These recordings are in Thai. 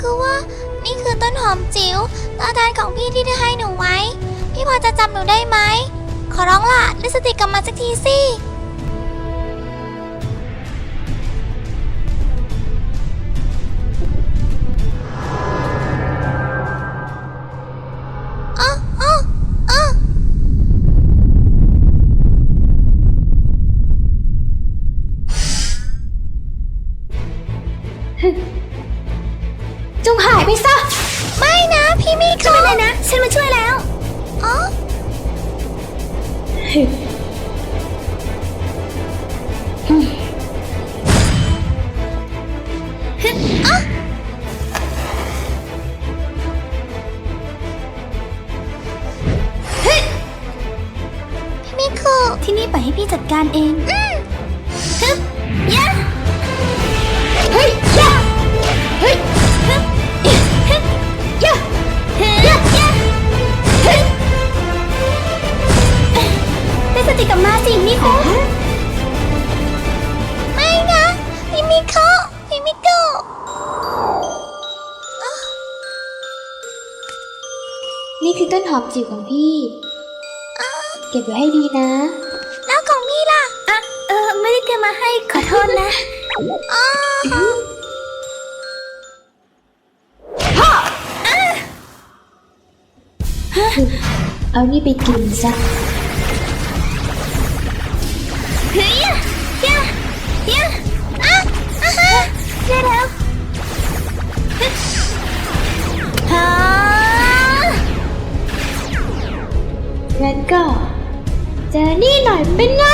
คือว่า นี่คือต้นหอมจิ๋วตอาจารของพี่ที่ได้ให้หนูไว้ พี่พอจะจำหนูได้ไหม ขอร้องละลิสติกกลับมาสักทีสิ พี่มี่เขาเลยนะ ฉันมาช่วยแล้วอ๋อพี่มี่คืที่นี่ไปให้พี่จัดการเองับมาสิมิคุไม่นะมิมิคุมิมิคุนี่คือต้นหอมจิ๋วของพี่ เก็บไว้ให้ดีนะ แล้วของพี่ล่ะอะเออไม่ได้เตรีมาให้ขอโทษนะเอานี่ไปกินซะ ฮึยยะยะอะอะฮะเร็วหึฮะงั้นก็ เจอนี่หน่อยเป็นไง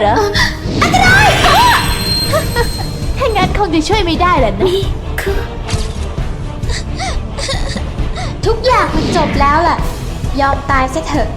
เหรอ อันตรายถ้างั้นคงจะช่วยไม่ได้แล้วนะ ทุกอย่างมันจบแล้วล่ะ ยอมตายซะเถอะ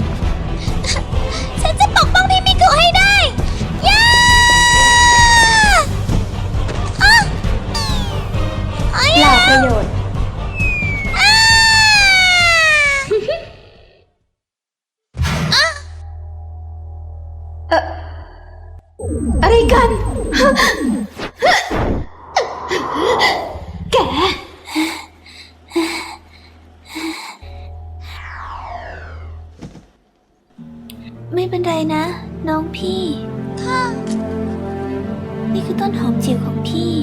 คือต้นหอมจิ๋วของพี่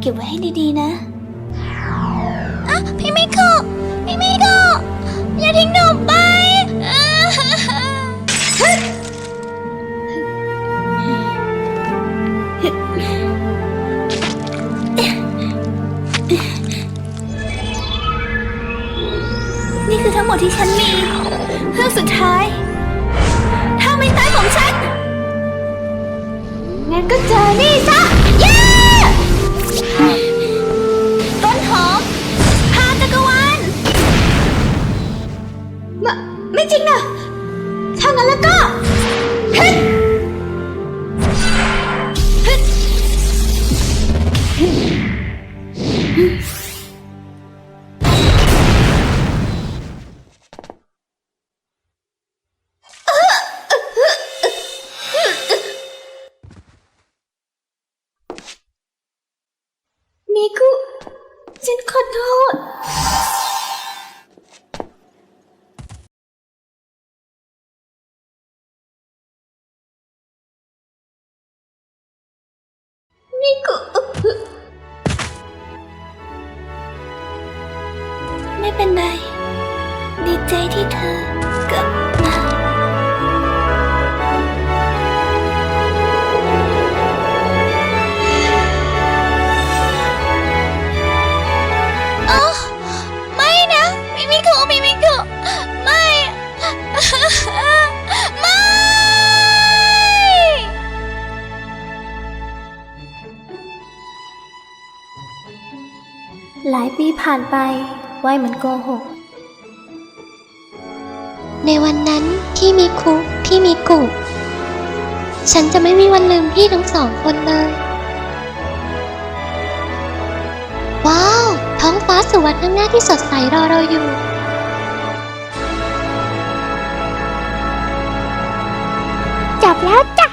เก็บไว้ให้ดีๆนะอะพี่ไม่โกพี่ไม่โกอย่าทิ้งหนูไปนี่คือทั้งหมดที่ฉันมีเพื่อสุดท้าย งั้นก็เจอนี่ซะเย้ต้นหอมพาตะกวาลมะไม่จริงนะถ้างั้นแล้วก็ฮึฮึ กุไม่เป็นไร ดีใจที่เธอ หลายปีผ่านไปไว้เหมือนโกหก ในวันนั้นที่มีคุที่มีกุฉันจะไม่มีวันลืมพี่ทั้งสองคนเลย ว้าว ท้องฟ้าสวรรค์ข้างหน้าที่สดใสรอเราอยู่ จับแล้วจ้ะ